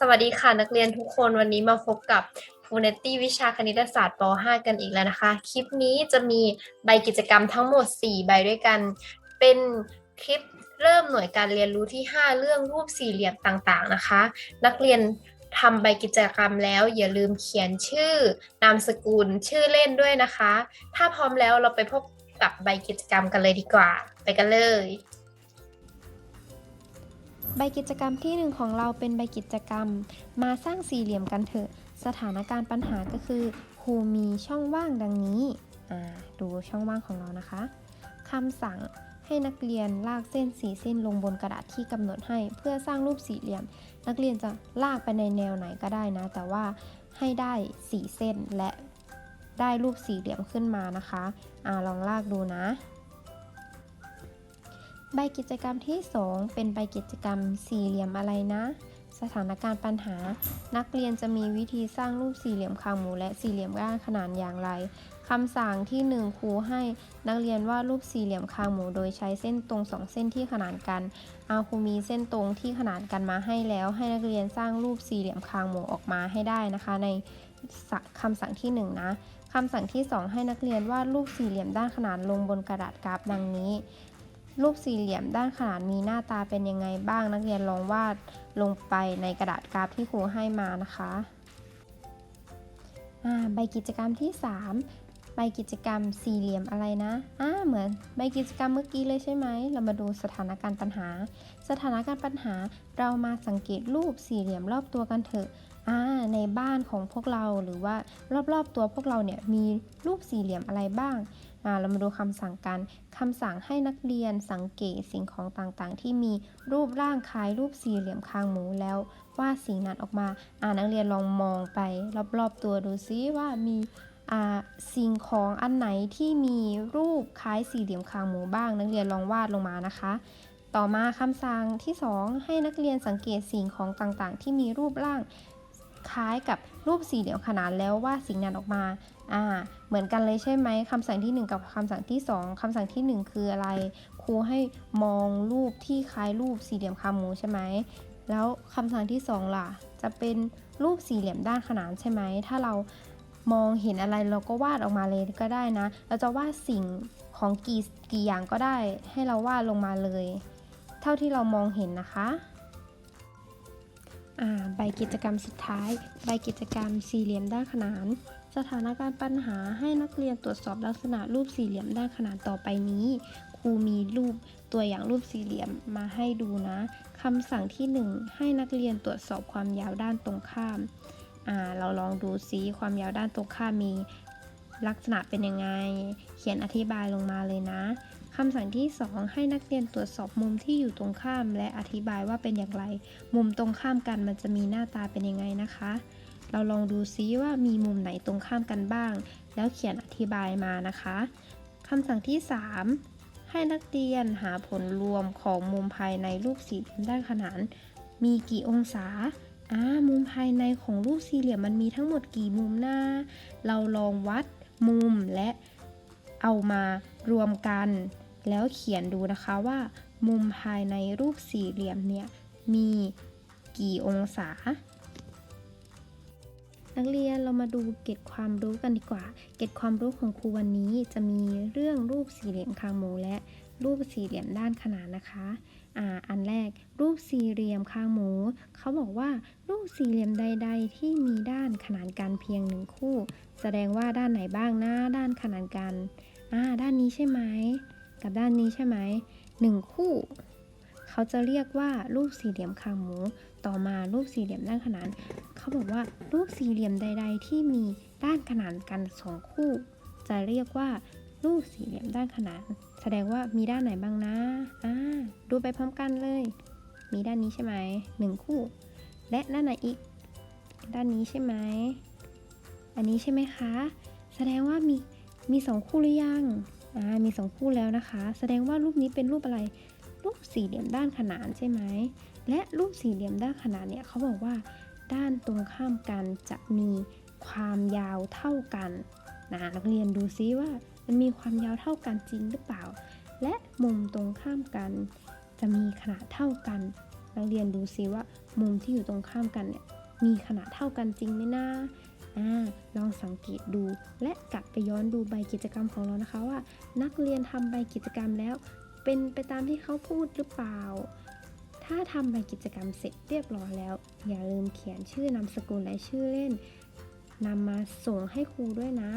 สวัสดีค่ะนักเรียนทุกคนวันนี้มาพบกับฟูเนตตี้วิชาคณิตศาสตร์ป .5 กันอีกแล้วนะคะ คลิปนี้จะมีใบกิจกรรมทั้งหมด 4 ใบด้วยกัน เป็นคลิปเริ่มหน่วยการเรียนรู้ที่ 5 เรื่องรูปสี่เหลี่ยมต่างๆนะคะ นักเรียนทำใบกิจกรรมแล้วอย่าลืมเขียนชื่อนามสกุลชื่อเล่นด้วยนะคะ ถ้าพร้อมแล้วเราไปพบกับใบกิจกรรมกันเลยดีกว่า ไปกันเลย ใบกิจกรรมที่หนึ่งของเราเป็นใบกิจกรรม มาสร้างสี่เหลี่ยมกันเถอะ สถานการณ์ปัญหาก็คือครูมีช่องว่างดังนี้ดูช่องว่างของเรานะคะคำสั่งให้นักเรียนลากเส้นสีเส้นลงบนกระดาษที่กำหนดให้ เพื่อสร้างรูปสี่เหลี่ยม นักเรียนจะลากไปในแนวไหนก็ได้นะ แต่ว่าให้ได้สี่เส้นและได้รูปสี่เหลี่ยมขึ้นมานะคะอ่าลองลากดูนะ ใบกิจกรรมที่ 2 เป็นใบกิจกรรมสี่เหลี่ยมอะไรนะ สถานการณ์ปัญหา นักเรียนจะมีวิธีสร้างรูปสี่เหลี่ยมคางหมูและสี่เหลี่ยมก้านขนานอย่างไรคำสั่งที่ 1 ครูให้นักเรียนวาดรูปสี่เหลี่ยมคางหมูโดยใช้เส้นตรงสองเส้นที่ขนานกันเอาครูมีเส้นตรงที่ขนานกันมาให้แล้ว ให้นักเรียนสร้างรูปสี่เหลี่ยมคางหมูออกมาให้ได้นะคะ ในคำสั่งที่ 1 นะคำสั่งที่ 2 ให้นักเรียนวาดรูปสี่เหลี่ยมด้านขนานลงบนกระดาษกราฟดังนี้ รูปสี่เหลี่ยมด้านขนานมีหน้าตาเป็นยังไงบ้างนักเรียนลองวาดลงไปในกระดาษกราฟที่ครูให้มานะคะอ่าใบกิจกรรมที่ 3 ใบกิจกรรมสี่เหลี่ยมอะไรนะอ่าเหมือนใบกิจกรรมเมื่อกี้เลยใช่ไหม เรามาดูสถานการณ์ปัญหา สถานการณ์ปัญหาเรามาสังเกตรูปสี่เหลี่ยมรอบตัวกันเถอะ ในบ้านของพวกเราหรือว่ารอบๆตัวพวกเราเนี่ยมีรูปสี่เหลี่ยมอะไรบ้างเรามาดูคำสั่งกันคำสั่งให้นักเรียนสังเกตสิ่งของต่างๆ ที่มีรูปร่างคล้ายรูปสี่เหลี่ยมคางหมูแล้ววาดสิ่งนั้นออกมาอ่านักเรียนลองมองไป รอบๆตัวดูซิว่ามีสิ่งของอันไหนที่มีรูปคล้ายสี่เหลี่ยมคางหมูบ้าง นักเรียนลองวาดลงมานะคะ ต่อมาคำสั่งที่ 2 ให้นักเรียนสังเกตสิ่งของต่างๆ ที่มีรูปร่าง คล้ายกับรูปสี่เหลี่ยมขนานแล้ววาดสิ่งนั้นออกมาอ่าเหมือนกันเลยใช่ไหมคำสั่งที่ 1 กับคำสั่งที่ 2คำสั่งที่ 1 คืออะไร ครูให้มองรูปที่คล้ายรูปสี่เหลี่ยมคางหมูใช่ไหมแล้วคำสั่งที่ 2 ล่ะ จะเป็นรูปสี่เหลี่ยมด้านขนานใช่ไหม ถ้าเรามองเห็นอะไรเราก็วาดออกมาเลยก็ได้นะ เราจะวาดสิ่งของกี่กี่อย่างก็ได้ ให้เราวาดลงมาเลย เท่าที่เรามองเห็นนะคะ ใบกิจกรรมสุดท้าย ใบกิจกรรมสี่เหลี่ยมด้านขนาน สถานการณ์ปัญหาให้นักเรียนตรวจสอบลักษณะรูปสี่เหลี่ยมด้านขนานต่อไปนี้ ครูมีรูปตัวอย่างรูปสี่เหลี่ยมมาให้ดูนะคำสั่งที่ 1 ให้นักเรียนตรวจสอบความยาวด้านตรงข้ามาเราลองดูซิความยาวด้านตรงข้ามมีลักษณะเป็นยังไง เขียนอธิบายลงมาเลยนะ คำสั่งที่ 2 ให้นักเรียนตรวจสอบมุมที่อยู่ตรงข้าม และอธิบายว่าเป็นอย่างไร มุมตรงข้ามกันมันจะมีหน้าตาเป็นยังไงนะคะ เราลองดูซิว่ามีมุมไหนตรงข้ามกันบ้าง แล้วเขียนอธิบายมานะคะคำสั่งที่ 3 ให้นักเรียนหาผลรวมของมุมภายในรูปสี่เหลี่ยมด้านขนาน มีกี่องศาอ่ามุมภายในของรูปสี่เหลี่ยมมันมีทั้งหมดกี่มุมหน้า เราลองวัดมุมและเอามารวมกัน แล้วเขียนดูนะคะว่า มุมภายในรูปสี่เหลี่ยมเนี่ยมีกี่องศา นักเรียนเรามาดูเกร็ดความรู้กันดีกว่า เกร็ดความรู้ของครูวันนี้จะมีเรื่องรูปสี่เหลี่ยมคางหมูและรูปสี่เหลี่ยมด้านขนานนะคะอ่าอันแรกรูปสี่เหลี่ยมคางหมู เขาบอกว่ารูปสี่เหลี่ยมใด ๆ ที่มีด้านขนานกันเพียงหนึ่งคู่ แสดงว่าด้านไหนบ้างนะด้านขนานกันอ่าด้านนี้ใช่ไหม กับด้านนี้ใช่ไหมหนึ่งคู่ เขาจะเรียกว่ารูปสี่เหลี่ยมคางหมู ต่อมารูปสี่เหลี่ยมด้านขนาน เขาบอกว่ารูปสี่เหลี่ยมใด ๆ ที่มีด้านขนานกันสองคู่ จะเรียกว่ารูปสี่เหลี่ยมด้านขนาน แสดงว่ามีด้านไหนบ้างนะอ่าดูไปพร้อมกันเลย มีด้านนี้ใช่ไหมหนึ่งคู่ และด้านไหนอีก ด้านนี้ใช่ไหม อันนี้ใช่ไหมคะ แสดงว่ามีมีสองคู่หรือยัง มีสองคู่แล้วนะคะ แสดงว่ารูปนี้เป็นรูปอะไร รูปสี่เหลี่ยมด้านขนานใช่ไหม และรูปสี่เหลี่ยมด้านขนานเนี่ยเขาบอกว่า ด้านตรงข้ามกันจะมีความยาวเท่ากันนะนักเรียนดูซิว่ามันมีความยาวเท่ากันจริงหรือเปล่า และมุมตรงข้ามกัน จะมีขนาดเท่ากัน นักเรียนดูซิว่า มุมที่อยู่ตรงข้ามกันเนี่ยมีขนาดเท่ากันจริงไหมนะ ลองสังเกตดู และกลับไปย้อนดูใบกิจกรรมของเรานะคะว่า นักเรียนทำใบกิจกรรมแล้ว เป็นไปตามที่เขาพูดหรือเปล่า ถ้าทำใบกิจกรรมเสร็จเรียบร้อยแล้ว อย่าลืมเขียนชื่อนามสกุลและชื่อเล่นนำมาส่งให้ครูด้วยนะ